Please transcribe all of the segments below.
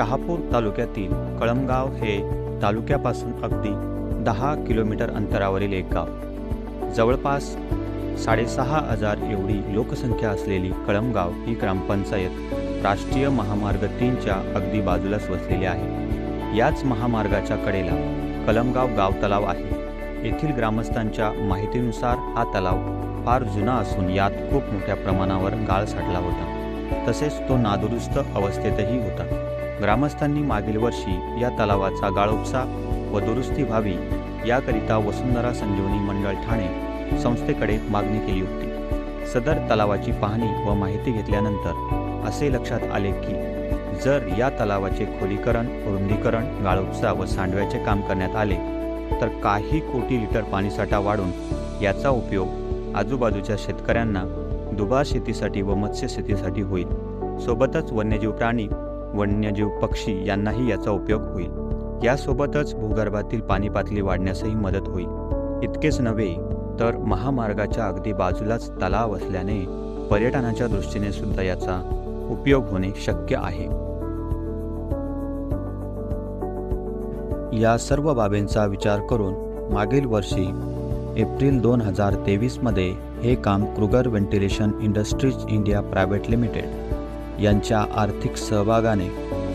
शहापूर तालुक्यातील कळमगाव हे तालुक्यापासून अगदी दहा किलोमीटर अंतरावरील एक गाव. जवळपास साडेसहा हजार एवढी लोकसंख्या असलेली कळमगाव ही ग्रामपंचायत राष्ट्रीय महामार्ग तीनच्या अगदी बाजूलाच वसलेली आहे. याच महामार्गाच्या कडेला कलमगाव गाव तलाव आहे. येथील ग्रामस्थांच्या माहितीनुसार हा तलाव फार जुना असून यात खूप मोठ्या प्रमाणावर गाळ साठला होता. तसेच तो नादुरुस्त अवस्थेतही होता. ग्रामस्थांनी मागील वर्षी या तलावाचा गाळोपसा व दुरुस्ती व्हावी याकरिता वसुंधरा संजीवनी मंडळ ठाणे संस्थेकडे मागणी केली होती. सदर तलावाची पाहणी व माहिती घेतल्यानंतर असे लक्षात आले की जर या तलावाचे खोलीकरण रुंदीकरण गाळोपसा व सांडव्याचे काम करण्यात आले तर काही कोटी लिटर पाणीसाठा वाढून याचा उपयोग आजूबाजूच्या शेतकऱ्यांना दुबार शेतीसाठी व मत्स्य शेतीसाठी होईल. सोबतच वन्यजीव प्राणी वन्यजीव पक्षी यांनाही याचा उपयोग होईल. यासोबतच भूगर्भातील पाणी पातळी वाढण्यासही मदत होईल. इतकेच नव्हे तर महामार्गाच्या अगदी बाजूलाच तलाव असल्याने पर्यटनाच्या दृष्टीने सुद्धा याचा उपयोग होणे शक्य आहे. या सर्व बाबींचा विचार करून मागील वर्षी एप्रिल दोन हजार तेवीसमध्ये हे काम Kruger ventilation industries India private limited यांच्या आर्थिक सहभागाने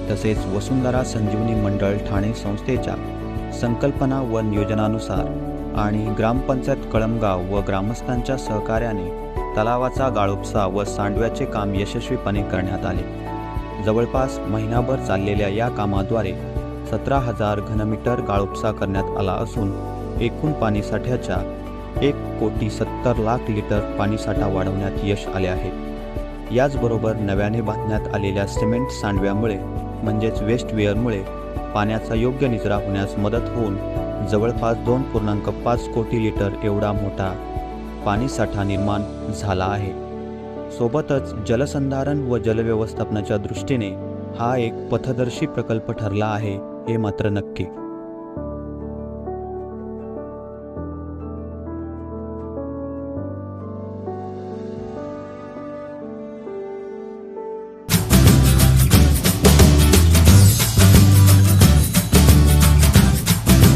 तसेच वसुंधरा संजीवनी मंडळ ठाणे संस्थेच्या संकल्पना व नियोजनानुसार आणि ग्रामपंचायत कळमगाव व ग्रामस्थांच्या सहकार्याने तलावाचा गाळोपसा व सांडव्याचे काम यशस्वीपणे करण्यात आले. जवळपास महिनाभर चाललेल्या या कामाद्वारे सतरा हजार घनमीटर गाळोपसा करण्यात आला असून एकूण पाणीसाठ्याच्या एक कोटी सत्तर लाख लिटर पाणीसाठा वाढवण्यात यश आले आहे. याचबरोबर नव्याने बांधण्यात आलेल्या सिमेंट सांडव्यामुळे म्हणजेच वेस्टवेअरमुळे पाण्याचा योग्य निचरा होण्यास मदत होऊन जवळपास दोन पूर्णांक पाच कोटी लिटर एवढा मोठा पाणीसाठा निर्माण झाला आहे. सोबतच जलसंधारण व जलव्यवस्थापनाच्या दृष्टीने हा एक पथदर्शी प्रकल्प ठरला आहे हे मात्र नक्की.